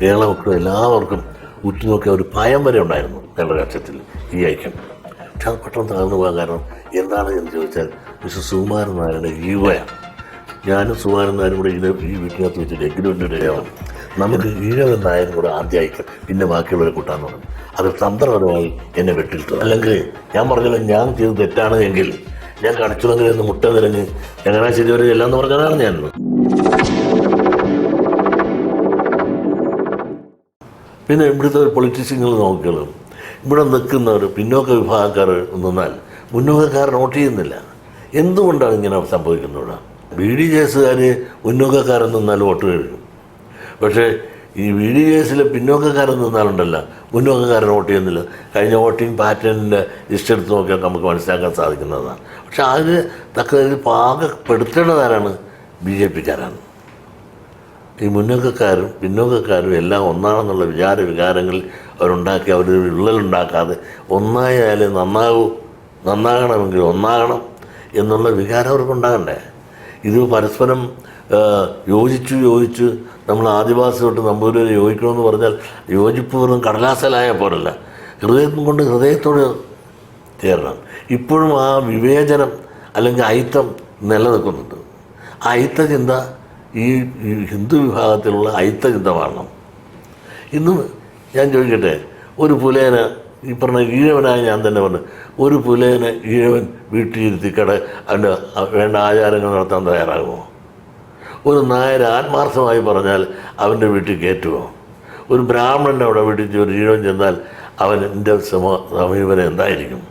കേരളമൊക്കെ എല്ലാവർക്കും ഉറ്റുനോക്കിയ ഒരു ഭയം വരെ ഉണ്ടായിരുന്നു കേരള രാഷ്ട്രീയത്തിൽ ഈ ഐക്യം. പക്ഷെ അത് പെട്ടെന്ന് തകർന്നു പോകാൻ കാരണം എന്താണ് എന്ന് ചോദിച്ചാൽ മിസ്റ്റർ സുകുമാരൻ നായരുടെ ഈവയാണ് ഞാനും സുകുമാരൻ നായരും കൂടെ ഇതിനെ ഈ വീട്ടിനകത്ത് വെച്ചിട്ട് എഗ്രിമെന്റ് ഇടുകയാണ് നമുക്ക് ഈഴവൻ നായരും കൂടെ ആദ്യം അയക്കാം പിന്നെ ബാക്കിയുള്ളവരെ കൂട്ടാന്ന് പറഞ്ഞു. അത് തന്ത്രപരമായി എന്നെ വെട്ടിട്ടു അല്ലെങ്കിൽ ഞാൻ പറഞ്ഞല്ലോ ഞാൻ ചെയ്ത് തെറ്റാണ് എങ്കിൽ ഞാൻ കടിച്ചുളങ്കിൽ എന്ന് മുട്ട നിരഞ്ഞ് ചങ്ങനാശ്ശേരി വരെ എല്ലാം എന്ന് പറഞ്ഞതാണ് ഞാൻ പിന്നെ ഇവിടുത്തെ പൊളിറ്റീഷ്യങ്ങൾ നോക്കിയാലും ഇവിടെ നിൽക്കുന്നവർ പിന്നോക്ക വിഭാഗക്കാർ നിന്നാൽ മുന്നോക്കക്കാർ നോട്ട് ചെയ്യുന്നില്ല. എന്തുകൊണ്ടാണ് ഇങ്ങനെ സംഭവിക്കുന്നത്? ബി ഡി ജെ എസുകാർ മുന്നോക്കക്കാരൻ നിന്നാൽ വോട്ട് കഴിക്കും. പക്ഷേ ഈ ബി ഡി എസിലെ പിന്നോക്കക്കാരൻ നിന്നാലുണ്ടല്ല മുന്നോക്കക്കാരൻ വോട്ട് ചെയ്യുന്നില്ല. കഴിഞ്ഞ വോട്ടിംഗ് പാറ്റേണിന്റെ ലിസ്റ്റ് എടുത്ത് നോക്കിയാൽ നമുക്ക് മനസ്സിലാക്കാൻ സാധിക്കുന്നതാണ്. പക്ഷെ അതിന് തക്കതിൽ പാകപ്പെടുത്തേണ്ടതാരാണ്? ബി ജെ പിക്കാരാണ് ഈ മുന്നോക്കക്കാരും പിന്നോക്കക്കാരും എല്ലാം ഒന്നാണെന്നുള്ള വിചാര വികാരങ്ങൾ അവരുണ്ടാക്കി അവർ വിള്ളലുണ്ടാക്കാതെ ഒന്നായാലും നന്നാകൂ നന്നാകണമെങ്കിൽ ഒന്നാകണം എന്നുള്ള വികാരം അവർക്കുണ്ടാകണ്ടേ? ഇത് പരസ്പരം യോജിച്ചു യോജിച്ച് നമ്മൾ ആദിവാസി തൊട്ട് നമ്പൂതിരി യോജിക്കണമെന്ന് പറഞ്ഞാൽ യോജിപ്പ് വെറും കടലാസലായ പോലല്ല ഹൃദയം കൊണ്ട് ഹൃദയത്തോട് ചേരണം. ഇപ്പോഴും ആ വിവേചനം അല്ലെങ്കിൽ അയിത്തം നിലനിൽക്കുന്നുണ്ട്. ആ അയിത്ത ചിന്ത ഈ ഹിന്ദു വിഭാഗത്തിലുള്ള വാഴണം ഇന്ന് ഞാൻ ചോദിക്കട്ടെ ഒരു പുലേനെ ഈ പറഞ്ഞ ഈഴവനായ ഞാൻ തന്നെ പറഞ്ഞു ഒരു പുലേനെ ഈഴവൻ വീട്ടിലിരുത്തി കട അതിന്റെ വേണ്ട ആചാരങ്ങൾ നടത്താൻ തയ്യാറാകുമോ? ഒരു നായർ ആത്മാർത്ഥമായി പറഞ്ഞാൽ അവന്റെ വീട്ടിൽ കയറ്റുമോ? ഒരു ബ്രാഹ്മണന്റെ അവിടെ വീട്ടിൽ ഒരു ഈഴവൻ ചെന്നാൽ അവന്റെ സമ സമീപനം എന്തായിരിക്കും?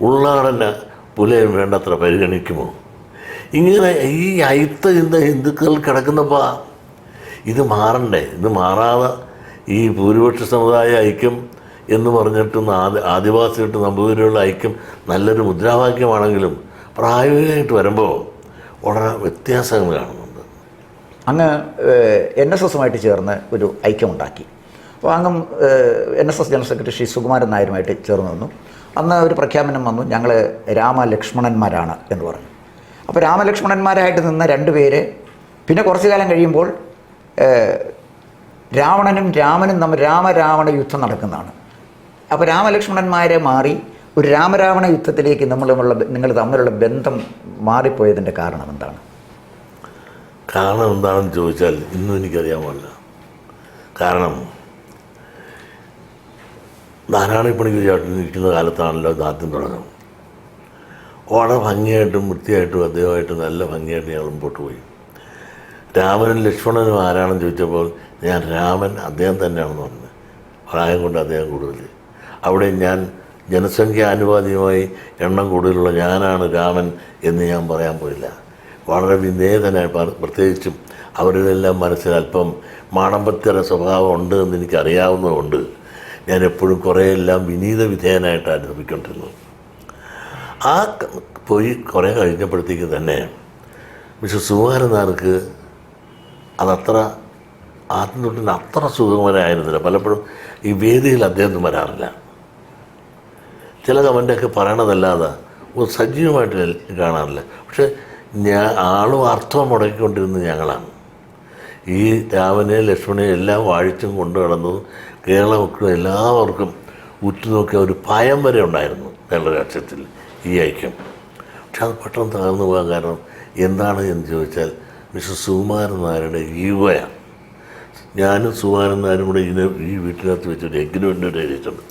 ഉള്ളാടന്റെ പുലയൻ വേണ്ടത്ര പരിഗണിക്കുമോ? ഇങ്ങനെ ഈ അയിത്ത ഇന്ന് ഹിന്ദുക്കൾ കിടക്കുന്നപ്പോൾ ഇത് മാറണ്ടേ? ഇത് മാറാതെ ഈ ഭൂരിപക്ഷ സമുദായ ഐക്യം എന്ന് പറഞ്ഞിട്ട് ആദി ആദിവാസിയായിട്ട് നമ്പൂതിരിയുള്ള ഐക്യം നല്ലൊരു മുദ്രാവാക്യമാണെങ്കിലും പ്രായോഗികമായിട്ട് വരുമ്പോൾ വളരെ വ്യത്യാസങ്ങൾ കാണുന്നുണ്ട്. അങ്ങ് എൻ എസ് എസുമായിട്ട് ചേർന്ന് ഒരു ഐക്യമുണ്ടാക്കി. അപ്പോൾ അങ്ങും N S S general secretary Shri Sukumaran നായരുമായിട്ട് ചേർന്ന് നിന്നു. അന്ന് ഒരു പ്രഖ്യാപനം വന്നു ഞങ്ങൾ രാമലക്ഷ്മണന്മാരാണ് എന്ന് പറഞ്ഞു. അപ്പോൾ രാമലക്ഷ്മണന്മാരായിട്ട് നിന്ന രണ്ട് പേര് പിന്നെ കുറച്ചു കാലം കഴിയുമ്പോൾ രാവണനും രാമനും തമ്മിൽ രാമരാവണ യുദ്ധം നടക്കുന്നതാണ്. അപ്പോൾ രാമലക്ഷ്മണന്മാരെ മാറി ഒരു രാമരാവണ യുദ്ധത്തിലേക്ക് നമ്മൾ നിങ്ങൾ തമ്മിലുള്ള ബന്ധം മാറിപ്പോയതിന്റെ കാരണം എന്താണ്? കാരണം എന്താണെന്ന് ചോദിച്ചാൽ ഇന്നും എനിക്കറിയാൻ പാടില്ല കാരണം നാരായണപ്പണിക്ക് ചേട്ടൻ നിൽക്കുന്ന കാലത്താണല്ലോ ഇത് ആദ്യം തുടങ്ങുന്നത് വളരെ ഭംഗിയായിട്ടും വൃത്തിയായിട്ടും അദ്ദേഹമായിട്ട് നല്ല ഭംഗിയായിട്ട് ഞങ്ങൾ മുമ്പോട്ട് പോയി. രാമനും ലക്ഷ്മണനും ആരാണെന്ന് ചോദിച്ചപ്പോൾ ഞാൻ രാമൻ അദ്ദേഹം തന്നെയാണെന്ന് പറഞ്ഞു. പ്രായം കൊണ്ട് അദ്ദേഹം കൂടുതൽ. അവിടെ ഞാൻ ജനസംഖ്യ ആനുപാതികമായി എണ്ണം കൂടുതലുള്ള ഞാനാണ് രാമൻ എന്ന് ഞാൻ പറയാൻ പോയില്ല. വളരെ വിനേതനായി പ്രത്യേകിച്ചും അവരുടെയെല്ലാം മനസ്സിൽ അല്പം മാണമ്പത്തര സ്വഭാവം ഉണ്ട് എന്ന് എനിക്കറിയാവുന്നതുകൊണ്ട് ഞാൻ എപ്പോഴും കുറേയെല്ലാം വിനീത വിധേയനായിട്ടാണ് ശ്രമിക്കൊണ്ടിരുന്നത് ആ പോയി കുറേ കഴിഞ്ഞപ്പോഴത്തേക്ക് തന്നെ മിസ്റ്റർ സുകുമാരൻ നായർക്ക് അതത്ര ആദ്യം തൊട്ടിന് അത്ര സുഖകരമായിരുന്നില്ല പലപ്പോഴും ഈ വേദിയിൽ അദ്ദേഹം വരാറില്ല. ചില കമന്റൊക്കെ പറയണതല്ലാതെ ഒരു സജീവമായിട്ട് കാണാറില്ല. പക്ഷെ ഞാൻ ആളും അർത്ഥം മുടക്കിക്കൊണ്ടിരുന്നത് ഞങ്ങളാണ്. ഈ രാമനെ ലക്ഷ്മണനെ എല്ലാം വാഴിച്ചും കൊണ്ടു കേരള മക്കളും എല്ലാവർക്കും ഉറ്റുനോക്കിയ ഒരു ഭയം വരെ ഉണ്ടായിരുന്നു കേരള രാഷ്ട്രീയത്തിൽ. ഈ ഐക്യം പക്ഷെ അത് പെട്ടെന്ന് തകർന്നു പോകാൻ കാരണം എന്താണ് എന്ന് ചോദിച്ചാൽ മിസ്റ്റർ സുകുമാരൻ നായരുടെ ഈവയാണ് ഞാനും സുകുമാരൻ നായരും കൂടെ ഇതിനെ ഈ വീട്ടിനകത്ത് വെച്ചൊരു എഗ്രിമെന്റ് എഴുതിയിട്ടുണ്ട്.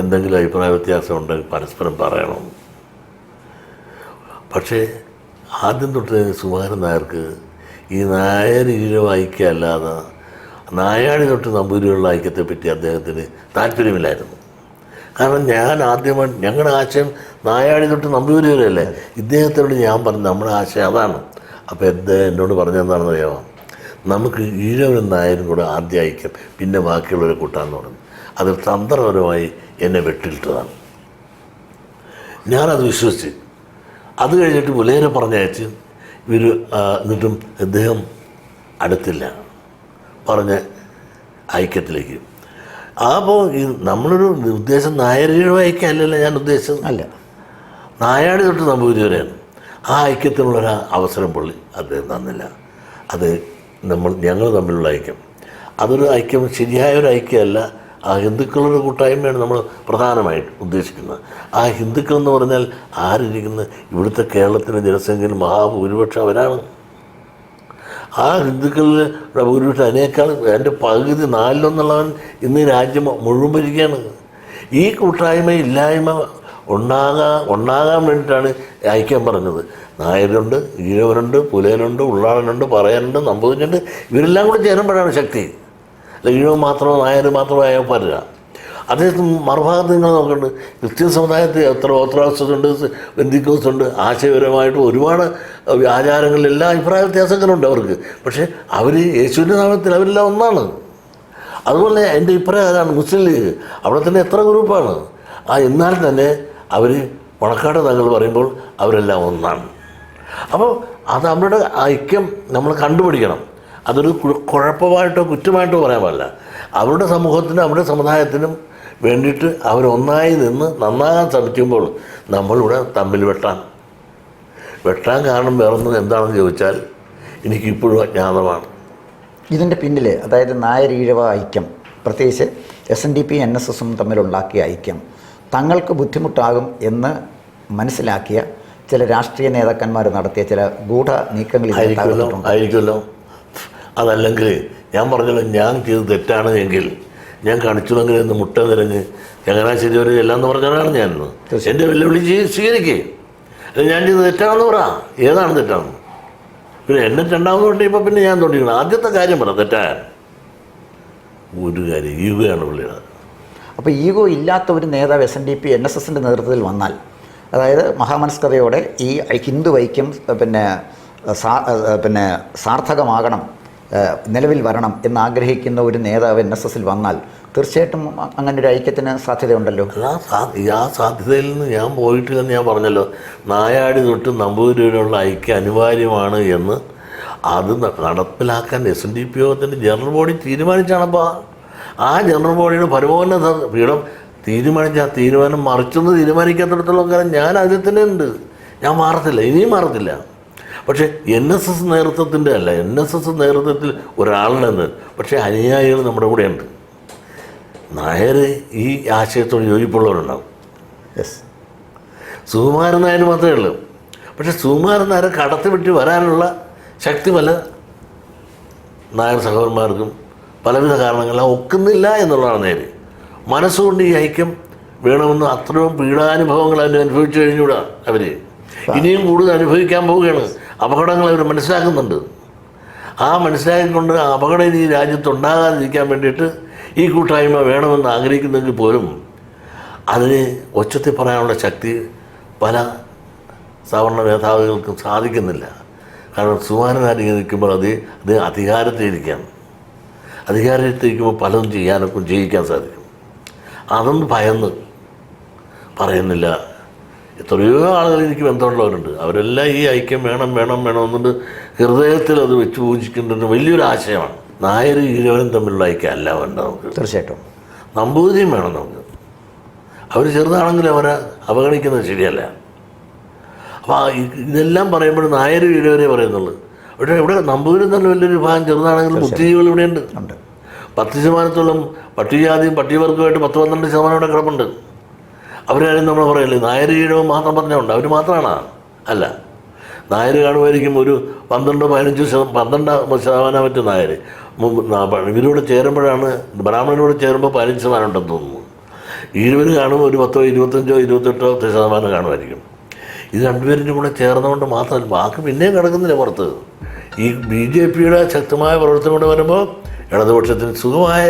എന്തെങ്കിലും അഭിപ്രായ വ്യത്യാസം ഉണ്ടെങ്കിൽ പരസ്പരം പറയണം. പക്ഷേ ആദ്യം തൊട്ട് സുകുമാരൻ നായർക്ക് ഈ നായർ ഈഴവ ഐക്യമല്ലാതെ നായാടി തൊട്ട് നമ്പൂരികളുടെ ഐക്യത്തെപ്പറ്റി അദ്ദേഹത്തിന് താല്പര്യമില്ലായിരുന്നു. കാരണം ഞാൻ ആദ്യമായി ഞങ്ങളുടെ ആശയം നായാടി തൊട്ട് നമ്പൂരി വരെയല്ലേ ഇദ്ദേഹത്തോട് ഞാൻ പറഞ്ഞു നമ്മുടെ ആശയം അതാണ്. അപ്പോൾ എന്താ എന്നോട് പറഞ്ഞെന്താണെന്ന് അറിയാമോ നമുക്ക് ഈഴവനും നായരും കൂടെ ആദ്യം അയക്കാം പിന്നെ ബാക്കിയുള്ളവരെ കൂട്ടാന്ന് പറഞ്ഞു. അത് തന്ത്രപരമായി എന്നെ വെട്ടിയിട്ടതാണ്. ഞാനത് വിശ്വസിച്ച്. അത് കഴിഞ്ഞിട്ട് പുലേരെ പറഞ്ഞയച്ച് ഇവർ എന്നിട്ടും അദ്ദേഹം അടുത്തില്ല. പറഞ്ഞ ഐക്യത്തിലേക്ക്. അപ്പോൾ നമ്മളൊരു ഉദ്ദേശം നായരുടെ ഐക്യമല്ലല്ലോ ഞാൻ ഉദ്ദേശം അല്ല. നായാടി തൊട്ട് നമ്പൂതിരി വരെയാണ്. ആ ഐക്യത്തിനുള്ളൊരു അവസരം പുള്ളി അദ്ദേഹം തന്നില്ല. അത് നമ്മൾ ഞങ്ങൾ തമ്മിലുള്ള ഐക്യം. അതൊരു ഐക്യം ശരിയായ ഒരു ഐക്യമല്ല. ആ ഹിന്ദുക്കളുടെ കൂട്ടായ്മയാണ് നമ്മൾ പ്രധാനമായിട്ട് ഉദ്ദേശിക്കുന്നത്. ആ ഹിന്ദുക്കൾ എന്ന് പറഞ്ഞാൽ ആരിരിക്കുന്ന? ഇവിടുത്തെ കേരളത്തിന്റെ ജനസംഖ്യയിൽ മഹാഭൂരിപക്ഷം അവരാണ്. ആ ഹിന്ദുക്കളുടെ ഭൂരിപക്ഷം അതിനേക്കാൾ എന്റെ പകുതി നാലിലൊന്നുള്ളവൻ ഇന്ന് രാജ്യം മുഴുവൻ ഭരിക്കുകയാണ്. ഈ കൂട്ടായ്മ ഇല്ലായ്മ ഉണ്ടാകാൻ ഉണ്ടാകാൻ വേണ്ടിയിട്ടാണ് ഐക്യം പറഞ്ഞത്. നായരുണ്ട് ഈഴവരുണ്ട് പുലയനുണ്ട് ഉള്ളാളനുണ്ട് പറയാനുണ്ട് നമ്പൂതിരിയുണ്ട്. ഇവരെല്ലാം കൂടെ ചേരുമ്പോഴാണ് ശക്തി. അല്ല ഈഴവ് മാത്രമോ നായർ മാത്രമോ ആയാൽ പോരാ അദ്ദേഹത്തിന് മറുഭാഗത്ത് നിങ്ങൾ നോക്കുന്നുണ്ട് ക്രിസ്ത്യൻ സമുദായത്തിൽ എത്ര ഓർത്തഡോക്സ് ഉണ്ട് ബന്ധിക്കോസ് ഉണ്ട് ആശയപരമായിട്ട് ഒരുപാട് ആചാരങ്ങളിലെല്ലാം അഭിപ്രായ വ്യത്യാസങ്ങളുണ്ട് അവർക്ക്. പക്ഷേ അവർ യേശുവിന്റെ നാമത്തിൽ അവരെല്ലാം ഒന്നാണ്. അതുപോലെ എന്റെ അഭിപ്രായം അതാണ് മുസ്ലിം ലീഗ്. അവിടെ തന്നെ എത്ര ഗ്രൂപ്പാണ്. ആ എന്നാൽ തന്നെ അവർ പണക്കാട് തങ്ങൾ പറയുമ്പോൾ അവരെല്ലാം ഒന്നാണ്. അപ്പോൾ അത് അവരുടെ ഐക്യം നമ്മൾ കണ്ടുപിടിക്കണം. അതൊരു കുഴപ്പമായിട്ടോ കുറ്റമായിട്ടോ പറയാൻ പാടില്ല. അവരുടെ സമൂഹത്തിനും അവരുടെ സമുദായത്തിനും വേണ്ടിയിട്ട് അവരൊന്നായി നിന്ന് നന്നാകാൻ ശ്രമിക്കുമ്പോൾ നമ്മളിവിടെ തമ്മിൽ വെട്ടാൻ വെട്ടാൻ കാരണം വേറൊന്നും എന്താണെന്ന് ചോദിച്ചാൽ എനിക്കിപ്പോഴും അജ്ഞാതമാണ്. ഇതിന്റെ പിന്നിൽ അതായത് നായർ ഈഴവ ഐക്യം പ്രത്യേകിച്ച് S N D P N S എസും തമ്മിലുണ്ടാക്കിയ ഐക്യം തങ്ങൾക്ക് ബുദ്ധിമുട്ടാകും എന്ന് മനസ്സിലാക്കിയ ചില രാഷ്ട്രീയ നേതാക്കന്മാർ നടത്തിയ ചില ഗൂഢ നീക്കങ്ങൾ ആയിരിക്കുമല്ലോ ആയിരിക്കുമല്ലോ. അതല്ലെങ്കിൽ ഞാൻ പറഞ്ഞല്ലോ ഞാൻ ചെയ്ത് തെറ്റാണ് എങ്കിൽ ഞാൻ കാണിച്ചു അങ്ങനെ ഒന്ന് മുട്ട നിരങ്ങ്. ചങ്ങനാശ്ശേരി വരെ എല്ലാം എന്ന് പറഞ്ഞാണ് ഞാൻ എന്റെ വെല്ലുവിളി സ്വീകരിക്കേ. ഞാൻ ചെയ്ത് തെറ്റാണെന്ന് പറ. ഏതാണ് തെറ്റാണെന്ന്? പിന്നെ എന്നെ രണ്ടാമത് തൊട്ടിയപ്പോൾ പിന്നെ ഞാൻ തൊട്ടിക്കണം ആദ്യത്തെ കാര്യം പറ തെറ്റാൻ ഒരു കാര്യം ഈഗോയാണ് പുള്ളിയുടെ. അപ്പോൾ ഈഗോ ഇല്ലാത്ത ഒരു നേതാവ് S N D P N S എസിന്റെ നേതൃത്വത്തിൽ വന്നാൽ അതായത് മഹാമനസ്കതയോടെ ഈ ഹിന്ദു ഐക്യം പിന്നെ പിന്നെ സാർത്ഥകമാകണം നിലവിൽ വരണം എന്നാഗ്രഹിക്കുന്ന ഒരു നേതാവ് എൻ എസ് എസിൽ വന്നാൽ തീർച്ചയായിട്ടും അങ്ങനെ ഒരു ഐക്യത്തിന് സാധ്യതയുണ്ടല്ലോ. ആ സാധ്യതയിൽ നിന്ന് ഞാൻ പോയിട്ടില്ലെന്ന് ഞാൻ പറഞ്ഞല്ലോ നായാടി തൊട്ട് നമ്പൂതിരിയിലുള്ള ഐക്യം അനിവാര്യമാണ് എന്ന്. അത് നടപ്പിലാക്കാൻ എസ് എൻ ഡി പി യോഗത്തിന്റെ ജനറൽ ബോഡി തീരുമാനിച്ചാണപ്പോൾ ആ ജനറൽ ബോഡിയുടെ പരമോന്നത പീഠം തീരുമാനിച്ച ആ തീരുമാനം മറിച്ചൊന്ന് തീരുമാനിക്കാത്തിടത്തോളം കാലം ഞാൻ അതിൽ തന്നെ ഉണ്ട് ഞാൻ മാറത്തില്ല ഇനിയും മാറത്തില്ല. പക്ഷേ എൻ എസ് എസ് നേതൃത്വത്തിന്റെ അല്ല എൻ എസ് എസ് നേതൃത്വത്തിൽ ഒരാളുടെ പക്ഷേ അനുയായികൾ നമ്മുടെ ഉണ്ട് നായർ ഈ ആശയത്തോട് യോജിപ്പുള്ളവരുണ്ടാവും. യെസ് സുകുമാരൻ നായർ മാത്രമേ ഉള്ളൂ. പക്ഷേ സുകുമാരൻ നായരെ കടത്തിവിട്ട് വരാനുള്ള ശക്തി പല നായർ സഹോദരന്മാർക്കും പലവിധ കാരണങ്ങളാൽ ഒക്കുന്നില്ല എന്നുള്ളതാണ് നേര്. മനസ്സുകൊണ്ട് ഈ ഐക്യം വേണമെന്ന് അത്രയും പീഡാനുഭവങ്ങൾ അതിന് അനുഭവിച്ചു കഴിഞ്ഞുകൂടാ അവർ ഇനിയും കൂടുതൽ അനുഭവിക്കാൻ പോവുകയാണ്. അപകടങ്ങൾ അവർ മനസ്സിലാക്കുന്നുണ്ട്. ആ മനസ്സിലാക്കിക്കൊണ്ട് ആ അപകടം ഇനി ഈ രാജ്യത്ത് ഉണ്ടാകാതിരിക്കാൻ വേണ്ടിയിട്ട് ഈ കൂട്ടായ്മ വേണമെന്ന് ആഗ്രഹിക്കുന്നെങ്കിൽ പോലും അതിന് ഒച്ചത്തിൽ പറയാനുള്ള ശക്തി പല സവർണ മേധാവികൾക്കും സാധിക്കുന്നില്ല. കാരണം സുമാരനാരി നിൽക്കുമ്പോൾ അത് അത് അധികാരത്തിലിരിക്കുകയാണ്. അധികാരത്തിലിരിക്കുമ്പോൾ പലതും ചെയ്യാനൊക്കെ ജയിക്കാൻ സാധിക്കും. അതൊന്നും ഭയന്ന് പറയുന്നില്ല. എത്രയോ ആളുകൾ എനിക്ക് ബന്ധമുള്ളവരുണ്ട്. അവരെല്ലാം ഈ ഐക്യം വേണം വേണം വേണം എന്നുകൊണ്ട് ഹൃദയത്തിൽ അത് വെച്ച് പൂജിക്കേണ്ടത് വലിയൊരു ആശയമാണ്. നായർ ഈഴവനും തമ്മിലുള്ള ഐക്യം അല്ല വേണ്ട നമുക്ക്. തീർച്ചയായിട്ടും. നമ്പൂതിരിയും വേണം നമുക്ക്. അവർ ചെറുതാണെങ്കിലും അവരെ അവഗണിക്കുന്നത് ശരിയല്ല. അപ്പോൾ ഇതെല്ലാം പറയുമ്പോൾ നായർ ഈഴവരെ പറയുന്നുള്ളൂ. പക്ഷേ ഇവിടെ നമ്പൂതിരി തന്നെ വലിയൊരു വിഭാഗം ചെറുതാണെങ്കിലും ബുദ്ധിജീവികൾ ഇവിടെയുണ്ട്. പത്ത് ശതമാനത്തോളം പട്ടികജാതിയും പട്ടികവർഗമായിട്ട് പത്ത് പന്ത്രണ്ട് ശതമാനം ഇവിടെ കിടപ്പുണ്ട്. അവരാരും നമ്മൾ പറയല്ലേ? നായർ മാത്രം പറഞ്ഞുകൊണ്ട് അവർ മാത്രമാണ് അല്ല. നായർ കാണുമായിരിക്കും ഒരു പന്ത്രണ്ടോ പതിനഞ്ചോ ശതമാനം പന്ത്രണ്ട് ശതമാനം മറ്റു നായർ ഇവരോട് ചേരുമ്പോഴാണ് ബ്രാഹ്മണനോട് ചേരുമ്പോൾ പതിനഞ്ച് ശതമാനം ഉണ്ടെന്ന് തോന്നുന്നു. ഈഴവർ കാണുമ്പോൾ ഒരു പത്തോ ഇരുപത്തഞ്ചോ ഇരുപത്തെട്ടോ ശതമാനം കാണുമായിരിക്കും. ഇത് രണ്ടുപേരിന്റെ കൂടെ ചേർന്നുകൊണ്ട് മാത്രമല്ല ബാക്കി പിന്നെയും കിടക്കുന്നില്ല പുറത്ത്? ഈ ബി ജെ പിയുടെ ശക്തമായ പ്രവർത്തനം കൊണ്ട് വരുമ്പോൾ ഇടതുപക്ഷത്തിന് സുഖമായ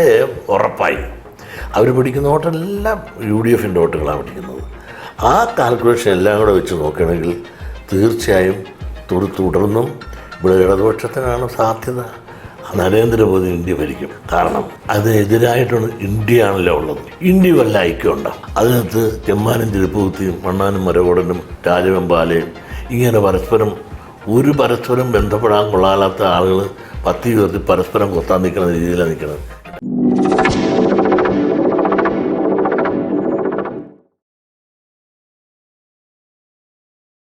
ഉറപ്പായി. അവർ പിടിക്കുന്ന വോട്ടെല്ലാം യു ഡി എഫിന്റെ വോട്ടുകളാണ് പിടിക്കുന്നത്. ആ കാൽക്കുലേഷൻ എല്ലാം കൂടെ വെച്ച് നോക്കുകയാണെങ്കിൽ തീർച്ചയായും തുടർ തുടർന്നും ഇവിടെ ഇടതുപക്ഷത്തിനാണ് സാധ്യത. നരേന്ദ്രമോദി ഇന്ത്യ ഭരിക്കും. കാരണം അതിനെതിരായിട്ടാണ് ഇന്ത്യയാണല്ലോ ഉള്ളത്. ഇന്ത്യ വല്ല ഐക്യമുണ്ട്? അതിനകത്ത് ചെമ്മാനും തിരുപ്പൂത്തിയും മണ്ണാനും മരകോടനും രാജവെമ്പാലയും ഇങ്ങനെ പരസ്പരം ഒരു പരസ്പരം ബന്ധപ്പെടാൻ കൊള്ളാത്ത ആളുകൾ പത്തി ഉയർത്തി പരസ്പരം കൊത്താൻ നിൽക്കുന്ന രീതിയിലാണ് നിൽക്കുന്നത്.